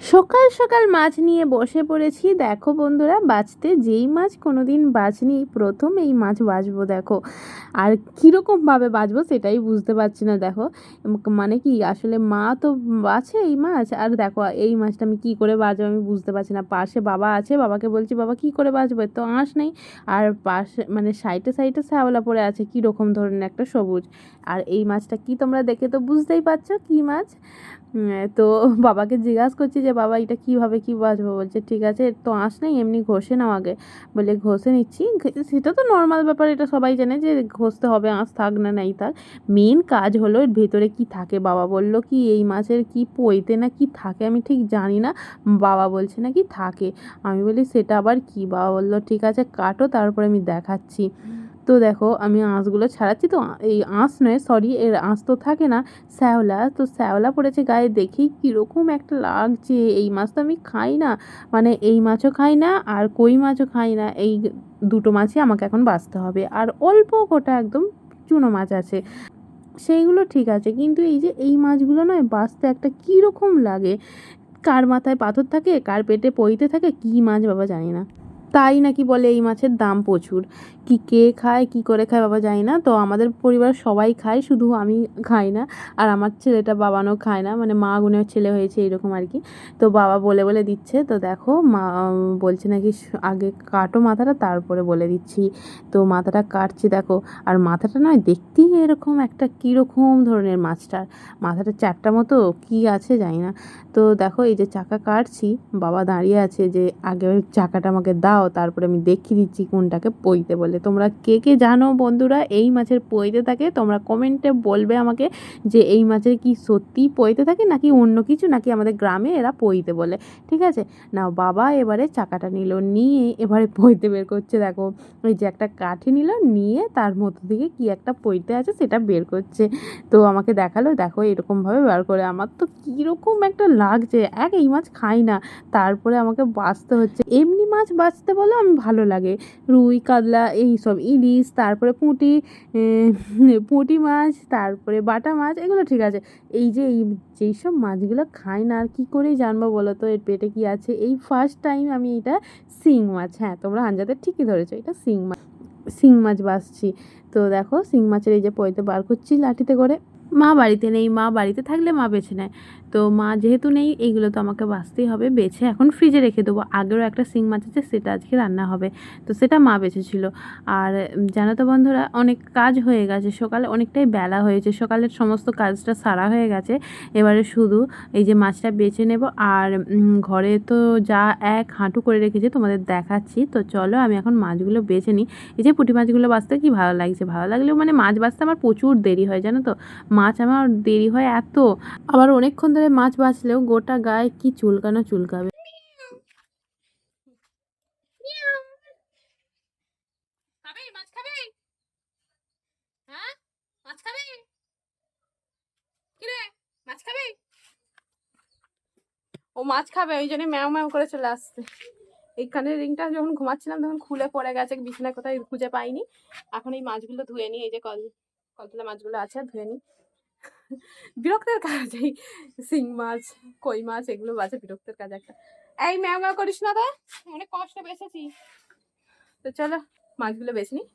সকাল সকাল মাছ নিয়ে বসে পড়েছি। দেখো বন্ধুরা, বাঁচতে যেই মাছ কোনো দিন বাঁচনি। প্রথম এই মাছ বাঁচবো, দেখো। আর কীরকমভাবে বাঁচবো সেটাই বুঝতে পারছি না, দেখো। মানে কি, আসলে মা তো বাছে এই মাছ, আর দেখো, এই মাছটা আমি কী করে বাঁচবো আমি বুঝতে পারছি না। পাশে বাবা আছে, বাবাকে বলছি, বাবা, কী করে বাঁচবো? তো আঁশ নেই। আর পাশে মানে সাইডে সাইডে শ্যাওলা পড়ে আছে, কীরকম ধরনের একটা সবুজ। আর এই মাছটা কি তোমরা দেখে তো বুঝতেই পারছ কী মাছ? তো বাবাকে জিজ্ঞাসা করছি যে বাবা, এটা কীভাবে, কী বাজবো? বলছে, ঠিক আছে, তো আঁশ নেই, এমনি ঘষে নাও আগে। বলে, ঘষে নিচ্ছি। সেটা তো নর্মাল ব্যাপার, এটা সবাই জানে যে, ঘষতে হবে, আঁশ থাক না, নাই থাক। মেন কাজ হলো, এর ভেতরে কি থাকে? বাবা বলল, কি এই মাছের কি পইতে না কি থাকে? আমি ঠিক জানি না। বাবা বলছে না কি থাকে? আমি বলি, সেটা আবার কি? বাবা বলল, ঠিক আছে, কাটো, তারপরে আমি দেখাচ্ছি। তো দেখো, আমি আঁশগুলো ছাড়াচ্ছি তো, এই আঁশ নয় সরি এর আঁশ তো থাকে না, শ্যাওলা। তো শ্যাওলা পড়েছে গায়ে দেখেই কীরকম একটা লাগছে। এই মাছ তো আমি খাই না মানে এই মাছও খাই না, আর কই মাছও খাই না, এই দুটো মাছই আমাকে এখন বাঁচতে হবে। আর অল্প গোটা একদম চুনো মাছ আছে, সেইগুলো ঠিক আছে, কিন্তু এই যে এই মাছগুলো নয়, বাঁচতে একটা কীরকম লাগে? কার মাথায় পাথর থাকে, কার পেটে পইতে থাকে, কী মাছ বাবা জানি না। তাই নাকি বলে এই মাছের দাম প্রচুর? কি কে খায়, কি করে খায় বাবা জানি না। তো আমাদের পরিবার সবাই খায়, শুধু আমি খাই না। আর আমার ছেলেটা বাবানও খায় না। মানে মা গুণের ছেলে হয়েছে এরকম আর কি। তো বাবা বলে বলে দিচ্ছে। তো দেখো, মা বলছে নাকি আগে কাটো মাথাটা, তারপরে বলে দিচ্ছি। তো মাথাটা কাটছি দেখো। আর মাথাটা নয়, দেখতেই এরকম একটা কীরকম ধরনের মাছটার মাথাটা চারটা মতো, কি আছে জানি না। তো দেখো, এই যে চাকা কাটছি, বাবা দাঁড়িয়ে আছে যে, আগে চাকাটা আমাকে দাও। তারপরে আমি দেখিয়ে দিচ্ছি কোনটাকে পইতে বলে। তোমরা কে কে জানো বন্ধুরা, এই মাছের পইতে থাকে? তোমরা কমেন্টে বলবে আমাকে যে এই মাছের কি সত্যিই পইতে থাকে নাকি অন্য কিছু, নাকি আমাদের গ্রামে এরা পইতে বলে। ঠিক আছে? না বাবা এবারে চাকাটা নিল, নিয়ে এবারে পইতে বের করছে। দেখো ওই যে একটা কাঠি নিল, নিয়ে তার মধ্যে থেকে কি একটা পইতে আছে সেটা বের করছে। তো আমাকে দেখাল, দেখো এরকমভাবে বার করে। আমার তো কীরকম একটা লাগছে, এক, এই মাছ খাই না। তারপরে আমাকে বাঁচতে হচ্ছে। এমনি মাছ বাঁচতে বলো আমি ভালো লাগে। রুই, কাতলা এই সব ইলিশ, তারপরে পুঁটি পুঁটি মাছ, তারপরে বাটা মাছ, এগুলো ঠিক আছে। এই যে এই যেই সব মাছগুলো খাই না, আর কী করেই জানব বলো তো? এর পেটে কি আছে? এই ফার্স্ট টাইম আমি এটা শিং মাছ হ্যাঁ তোমরা হাঞ্জাতে ঠিকই ধরেছো, এটা শিং মাছ শিং মাছ বাছছি। তো দেখো, শিং মাছের এই যে পইতে বার করছি লাঠিতে করে। মা বাড়িতে নেই, মা বাড়িতে থাকলে মা বেছে নেয়। তো মা যেহেতু নেই, এইগুলো তো আমাকে বাঁচতেই হবে। বেছে এখন ফ্রিজে রেখে দেবো। আগেরও একটা শিং মাছ আছে, সেটা আজকে রান্না হবে। তো সেটা মা বেছেছিল। আর জানো তো বন্ধুরা, অনেক কাজ হয়ে গেছে। সকালে অনেকটাই বেলা হয়েছে। সকালের সমস্ত কাজটা সারা হয়ে গেছে। এবারে শুধু এই যে মাছটা বেছে নেব। আর ঘরে তো যা এক হাঁটু করে রেখেছে, তোমাদের দেখাচ্ছি। তো চলো, আমি এখন মাছগুলো বেছে নিই। এই যে পুঁটি মাছগুলো বাঁচতে কি ভালো লাগছে? ভালো লাগলেও মানে মাছ বাঁচতে আমার প্রচুর দেরি হয়, জানো তো? মাছ আমার দেরি হয় এত। আবার অনেকক্ষণ ধরে মাছ বাঁচলেও গোটা গায়ে কি চুলকানো চুলকাবে? হ্যাঁ? ও মাছ খাবে, ওই জন্য ম্যাও ম্যাও করে চলে আসছে। এইখানে রিংটা যখন ঘুমাচ্ছিলাম তখন খুলে পড়ে গেছে, বিছানায় কোথায় খুঁজে পাইনি। এখন এই মাছগুলো ধুয়ে নিই, এই যে কল কলতলা মাছগুলো আছে, ধুয়ে নিই। বিরক্তের কাজ এই শিং মাছ কই মাছ এগুলো বাজে বিরক্তের কাজ একটা। এই ম্যাও ম্যাও করিস না তো। অনেক কষ্ট বেঁচেছি তো চলো মাছগুলো বেছে নিই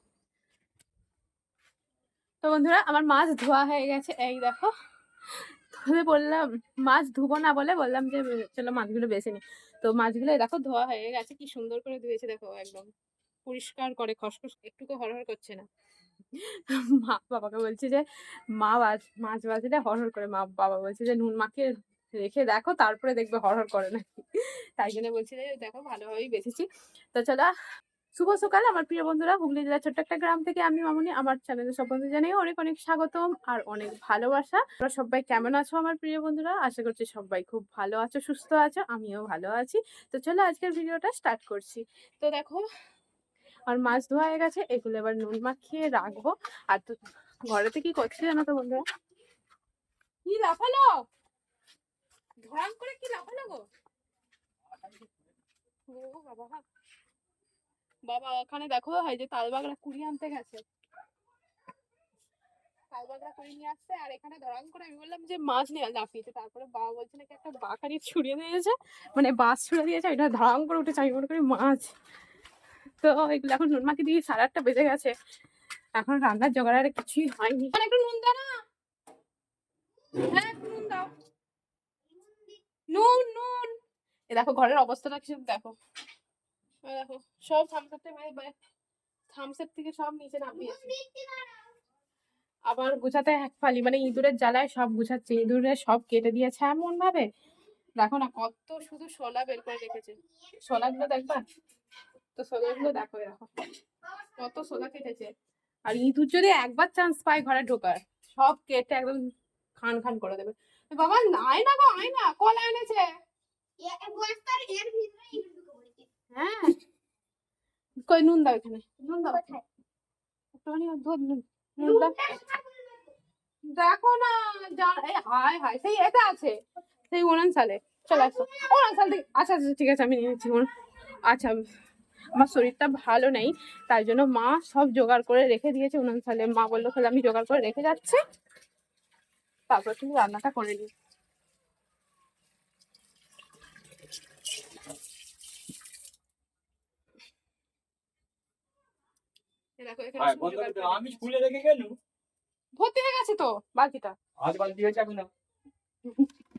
তো বন্ধুরা আমার মাছ ধোয়া হয়ে গেছে এই দেখো। তোমাদের বললাম মাছ ধুবো না বলে বললাম যে চলো মাছগুলো বেছে নিই তো মাছগুলো দেখো ধোয়া হয়ে গেছে কি সুন্দর করে ধুয়েছে দেখো একদম। পরিষ্কার করে খসখস একটুকু হরহর করছে না। মা বাবাকে বলছে যে, মা বাজ, মাছ বাজলে হরহর করে মা বাবা বলছে যে, নুন মাখিয়ে রেখে দেখো, তারপরে দেখবে হরহর করে নাকি। তাই জন্য বলছি যে, দেখো, ভালোভাবেই বেঁচেছি তো চলো, শুভ সকাল আমার প্রিয় বন্ধুরা। হুগলি জেলার ছোট্ট একটা গ্রাম থেকে আমি মামুনি। আমার চ্যানেলে সব বন্ধু জানিয়ে অনেক অনেক স্বাগতম আর অনেক ভালোবাসা। তোমরা সবাই কেমন আছো আমার প্রিয় বন্ধুরা? আশা করছি সবাই খুব ভালো আছো, সুস্থ আছো, আমিও ভালো আছি। তো চলো, আজকের ভিডিওটা স্টার্ট করছি। তো দেখো আর মাছ ধোয়া হয়ে গেছে, এগুলো এবার নুন মাখিয়ে রাখব। আর তো ঘরেতে কি করছি জানো তো বন্ধুরা? কি লাফালো? ধরাম করে কি লাফালো গো? বাবা ওখানে দেখো, এই যে তালবাগড়া কুড়ি আনতে গেছে। নিয়ে আর এখানে করে আমি বললাম যে মাছ নিয়ে তারপরে বাবা বলছে নাকি একটা দিয়েছে মানে বাস ছুড়ে দিয়েছে, এটা ধারাম করে উঠেছে। আমি মনে করি মাছ। তো এগুলো এখন নুন মাখি দিয়ে সাড়ে আটটা বেজে গেছে। এখন রান্নার জোগাড় আর কিছুই হয়নি। একটু নুন দাও না। হ্যাঁ নুন দাও। নুন নুন। এ দেখো ঘরের অবস্থাটা কিছু দেখো। দেখো, সব থামসাপটা থামসাপ থেকে সব নিচে নামিয়েছে আবার গুছাতে এক ফালি মানে ইঁদুরের জ্বালায় সব গুছাচ্ছে। ইঁদুরের সব কেটে দিয়েছে এমন ভাবে দেখো না কত শুধু শোলা বের করে রেখেছে। শোলাগুলো দেখবা? তো শোলাগুলো দেখো দেখো কত শোলা কেটেছে। আর ইঁদুর যদি একবার চান্স পায় ঘরে ঢোকার সব কেটে একদম খান খান করে দেবে। বাবা নাই না গো আয় না কলা এনেছে। হ্যাঁ। কই নুন দাও এখানে। নুন দাও। একটুখানি নুন নুন দাও। দেখো না এই হায় হায় সেই এটা আছে। সেই সালে চলে আসো। সাল থেকে আচ্ছা আচ্ছা ঠিক আছে আমি নিয়ে নিচ্ছি আচ্ছা আমার শরীরটা ভালো নেই তাই জন্য মা সব জোগাড় করে রেখে দিয়েছে উনান সালে মা বলল তাহলে আমি জোগাড় করে রেখে যাচ্ছি। তারপর তুমি রান্নাটা করে নিই। আমি স্কুলে রেখে গেলু? ভর্তি হয়ে গেছে তো বালতিটা। আজ বালতি হয়েছে এখন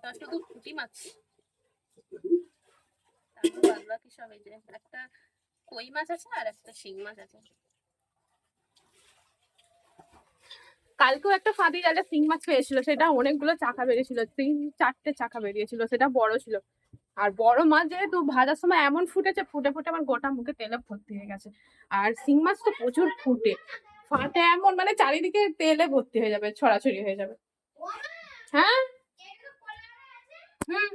কটা শুধু মাছ। সব এই যে একটা কই মাছ আছে আর একটা শিং মাছ আছে। কালকেও একটা ফাঁদি জালে শিং মাছ পেয়েছিল, সেটা অনেকগুলো চাকা বেরিয়েছিল, তিন, চারটে চাকা বেরিয়েছিল, সেটা বড় ছিল। আর বড় মাছ যেহেতু ভাজার সময় এমন ফুটেছে, ফুটে ফুটে আমার গোটা মুখে তেলে ভর্তি হয়ে গেছে। আর শিং মাছ তো প্রচুর ফুটে। ফাটে এমন মানে চারিদিকে তেলে ভর্তি হয়ে যাবে, ছড়াছড়ি হয়ে যাবে। হ্যাঁ? হুম।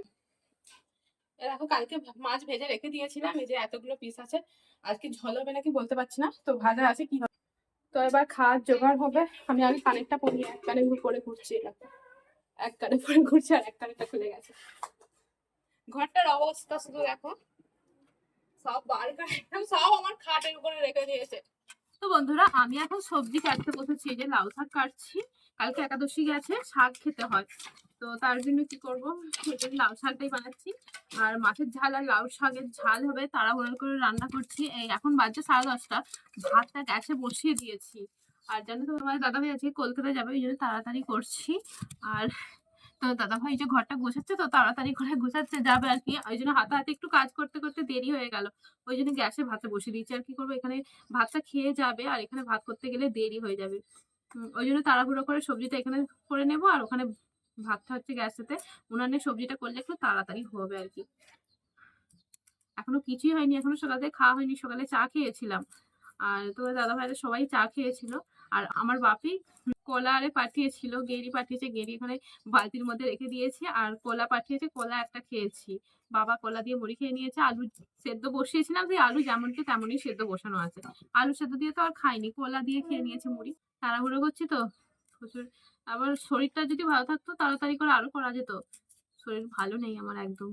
দেখো, কালকে মাছ ভেজে রেখে দিয়েছিলাম, এই যে এতগুলো পিস আছে। আজকে ঝোল হবে নাকি বলতে পারছি না, তো ভাজা আছে কি হবে? তো এবার খাওয়ার জোগাড় হবে। আমি আগে কানেরটা পরি এক কানে করে ঘুরছি এক কানে পরে ঘুরছি আর এক কানেরটা খুলে গেছে। ঘরটার অবস্থা শুধু দেখো, সব বার একদম সব আমার খাটের উপরে রেখে দিয়েছে। তো বন্ধুরা, আমি এখন সবজি কাটতে বসেছি যে লাউ শাক কাটছি। কালকে একাদশী গেছে, শাক খেতে হয়। তো তার জন্য কি করব? লাউ শাকটাই বানাচ্ছি। আর মাছের ঝাল আর লাউ শাকের ঝাল হবে, তাড়াহুড়ো করে রান্না করছি। এই এখন বাজছে সাড়ে দশটা। ভাতটা গ্যাসে বসিয়ে দিয়েছি। আর জানো তো আমার দাদা ভাই আজকে কলকাতায় যাবে, ওই জন্য তাড়াতাড়ি করছি। আর তো দাদা ভাই যে ঘরটা গোছাচ্ছে তো তাড়াতাড়ি করে গোছাচ্ছে, যাবে আর কি। ওই জন্য হাতে হাতে একটু কাজ করতে করতে দেরি হয়ে গেল। ওই জন্য গ্যাসে ভাতটা বসিয়ে দিয়েছি। আর কি করব? এখানে ভাতটা খেয়ে যাবে আর এখানে ভাত করতে গেলে দেরি হয়ে যাবে। ওই জন্য তাড়াহুড়ো করে সবজিটা এখানে করে নেব। আর ওখানে ভাতটা হচ্ছে গ্যাসেতে উনানে সবজিটা করলে একটু তাড়াতাড়ি হবে আর কি। এখনও কিছুই হয়নি, এখনও সকাল খাওয়া হয়নি, সকালে চা খেয়েছিলাম। আর তোমার দাদা ভাইরা সবাই চা খেয়েছিল। আর আমার বাপি কলা আরে পাঠিয়েছিল, গেরি পাঠিয়েছে, গেরি এখানে বালতির মধ্যে রেখে দিয়েছি। আর কলা পাঠিয়েছে, কলা একটা খেয়েছি। বাবা কলা দিয়ে মুড়ি খেয়ে নিয়েছে, আলু সেদ্ধ বসিয়েছিলাম সেই আলু যেমনকে তেমনই সেদ্ধ বসানো আছে। আলু সেদ্ধ দিয়ে তো আর খাইনি, কলা দিয়ে খেয়ে নিয়েছে মুড়ি। তাড়াহুড়ো করছি তো? প্রচুর আবার শরীরটা যদি ভালো থাকতো, তাড়াতাড়ি করে আরও করা যেত। শরীর ভালো নেই আমার একদম।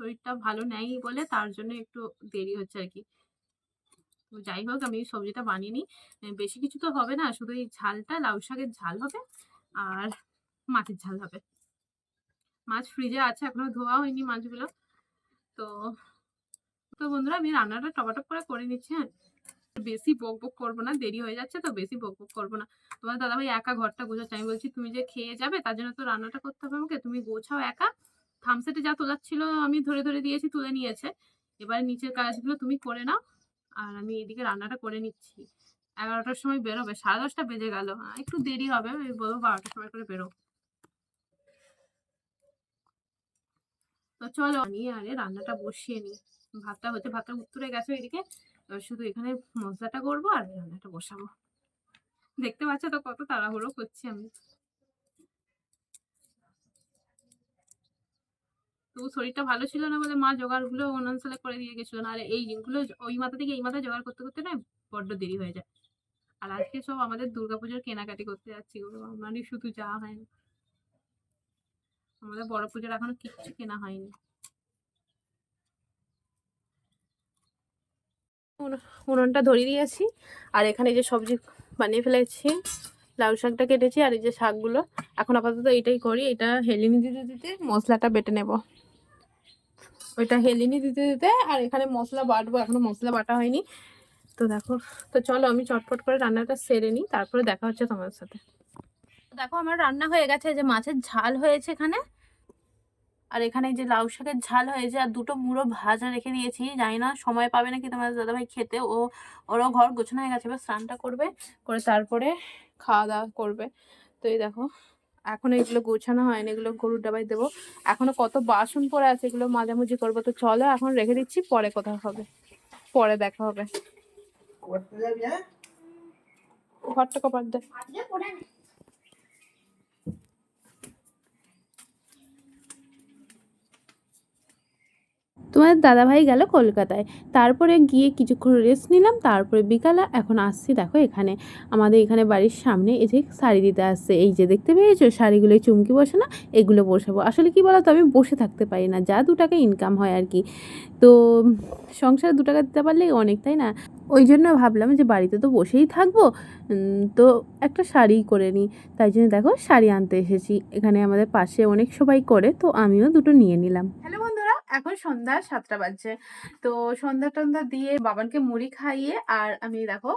শরীরটা ভালো নেই বলে তার জন্য একটু দেরি হচ্ছে আর কি। তো যাই হোক, আমি সবজিটা বানিয়ে নিই। বেশি কিছু তো হবে না, শুধু এই ঝালটা, লাউ শাকের ঝাল হবে আর মাছের ঝাল হবে। মাছ ফ্রিজে আছে, এখনও ধোয়া হয়নি মাছগুলো। তো তো বন্ধুরা, আমি রান্নাটা টপাটপ করে করে নিচ্ছি হ্যাঁ। বেশি বক বক করব না, দেরি হয়ে যাচ্ছে তো বেশি বক বক করব না। তোমার দাদাভাই একা ঘরটা গোছাচ্ছে, আমি বলছি তুমি যে খেয়ে যাবে তার জন্য তো রান্নাটা করতে হবে আমাকে, তুমি গোছাও একা। থামসেটে যা তোলার ছিল আমি ধরে ধরে দিয়েছি, তুলে নিয়েছে। এবারে নিচের কাজগুলো তুমি করে নাও, আর আমি এদিকে রান্নাটা করে নিচ্ছি। এগারোটার সময় বেরোবে, সাড়ে দশটা বেজে গেল। একটু দেরি হবে ওই বলব বারোটার সময় করে বেরো। তো চলো নিয়ে আরে রান্নাটা বসিয়ে নিই। ভাতটা হচ্ছে, ভাতটা উত্তরে গেছে এদিকে শুধু এখানে মশলাটা করব আর রান্নাটা বসাবো। দেখতে পাচ্ছ তো কত তাড়াহুড়ো করছি আমি। তবু শরীরটা ভালো ছিল না বলে মা জোগাড়গুলো অনানসালে করে দিয়ে গেছিল। না আর এই জিনিসগুলো ওই মাথা থেকে এই মাথা জোগাড় করতে করতে না বড্ড দেরি হয়ে যায়। আর আজকে সব আমাদের দুর্গাপুজোর কেনাকাটি করতে যাচ্ছি আমারই শুধু যাওয়া হয় না আমাদের বড় পুজোর এখনও কিচ্ছু কেনা হয়নি। উনুনটা ধরিয়ে দিয়েছি। আর এখানে যে সবজি বানিয়ে ফেলেছি, লাউ শাকটা কেটেছি, আর এই যে শাকগুলো, এখন আপাতত এটাই করি। এটা হেলিনি দিতে দিতে মশলাটা বেটে নেব। ওইটা হেলিনি দিতে দিতে, আর এখানে মশলা বাটবো, এখনও মশলা বাটা হয়নি। তো দেখো, তো চলো আমি চটপট করে রান্নাটা সেরে নিই, তারপরে দেখা হচ্ছে তোমার সাথে। দেখো, আমার রান্না হয়ে গেছে যে মাছের ঝাল হয়েছে এখানে। আর এখানে যে লাউ শাকের ঝাল হয়েছে আর দুটো মুড়ো ভাজা রেখে দিয়েছি জানি না সময় পাবে নাকি তোমার দাদাভাই খেতে। ও ওরও ঘর গোছানো হয়ে গেছে এবার স্নানটা করবে করে তারপরে খাওয়া দাওয়া করবে। তো এই দেখো এখন এগুলো গোছানো হয়নি এগুলো গরুর ডাবাই দেবো। এখনও কত বাসন পড়ে আছে এগুলো মাঝামাঝি করব। তো চলো এখন রেখে দিচ্ছি পরে কথা হবে পরে দেখা হবে। ঘরটা কপার দে। তোমাদের দাদাভাই গেল কলকাতায়। তারপরে গিয়ে কিছুক্ষণ রেস্ট নিলাম, তারপরে বিকালে এখন আসছি দেখো এখানে। আমাদের এখানে বাড়ির সামনে এই যে শাড়ি দিতে আসছে। এই যে দেখতে পেয়েছ? শাড়িগুলো চুমকি বসে না এগুলো বসাবো। আসলে কি বলতো? আমি বসে থাকতে পারি না। যা দু টাকা ইনকাম হয় আর কি। তো সংসারে দু টাকা দিতে পারলেই অনেক, তাই না? ওই জন্য ভাবলাম যে বাড়িতে তো বসেই থাকব। তো একটা শাড়ি করে নিই। তাই জন্য দেখো শাড়ি আনতে এসেছি। এখানে আমাদের পাশে অনেক সবাই করে, তো আমিও দুটো নিয়ে নিলাম। হ্যালো এখন সন্ধ্যা সাতটা বাজছে। তো সন্ধ্যা টন্ধা দিয়ে বাবানকে মুড়ি খাইয়ে আর আমি দেখো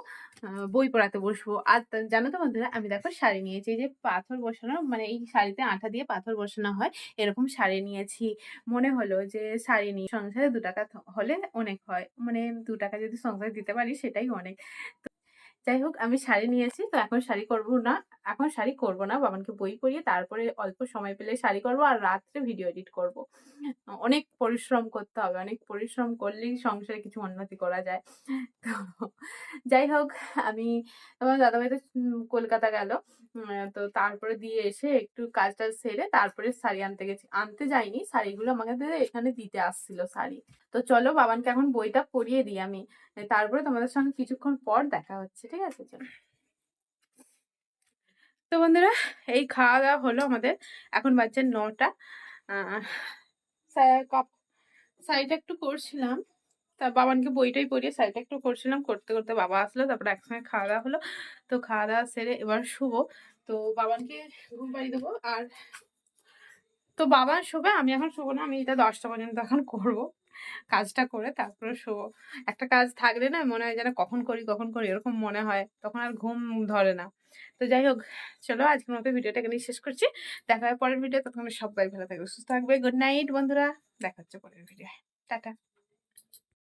বই পড়াতে বসবো। আর জানো তো বন্ধুরা, আমি দেখো শাড়ি নিয়েছি যে পাথর বসানো মানে এই শাড়িতে আঠা দিয়ে পাথর বসানো হয়, এরকম শাড়ি নিয়েছি। মনে হলো যে শাড়ি নিয়ে সংসারে দু টাকা হলে অনেক হয়। মানে দু টাকা যদি সংসারে দিতে পারি, সেটাই অনেক। যাই হোক আমি শাড়ি নিয়েছি, তো এখন শাড়ি করব না, এখন শাড়ি করব না, বাবানকে বই পড়িয়ে তারপরে অল্প সময় পেলে শাড়ি করব আর রাত্রে ভিডিও এডিট করব। অনেক পরিশ্রম করতে হবে, অনেক পরিশ্রম করলেই সংসারে কিছু উন্নতি করা যায়। তো যাই হোক আমি আমার দাদাভাই তো কলকাতা গেল তো তারপরে দিয়ে এসে একটু কাজ টাজ সেরে তারপরে শাড়ি আনতে গেছি। আনতে যাইনি, শাড়িগুলো আমাকে এখানে দিতে আসছিল শাড়ি। তো চলো, বাবানকে এখন বইটা পড়িয়ে দিই আমি, তারপরে তোমাদের সঙ্গে কিছুক্ষণ পর দেখা হচ্ছে, ঠিক আছে, চলো। তো বন্ধুরা, এই খাওয়া দাওয়া হলো আমাদের। এখন বাজছে নটা। কাপ- শাড়িটা একটু করছিলাম। তা বাবানকে বইটাই পড়িয়ে শাড়িটা একটু করছিলাম। করতে করতে বাবা আসলো, তারপরে একসঙ্গে খাওয়া দাওয়া হলো। তো খাওয়া দাওয়া সেরে এবার শুবো। তো বাবানকে ঘুম পাড়িয়ে দেবো। আর, তো বাবা শোবে, আমি এখন শোবো না। আমি এটা দশটা পর্যন্ত এখন করব। কাজটা করে তারপরে শো। একটা কাজ থাকলে না মনে হয় যেন কখন করি কখন করি এরকম মনে হয়, তখন আর ঘুম ধরে না। তো যাই হোক, চলো আজকের মতো ভিডিওটা এখানে শেষ করছি। দেখা হয় পরের ভিডিও তখন সবাই ভালো থাকবে, সুস্থ থাকবে। গুড নাইট বন্ধুরা, দেখা হচ্ছে পরের ভিডিও টাটা।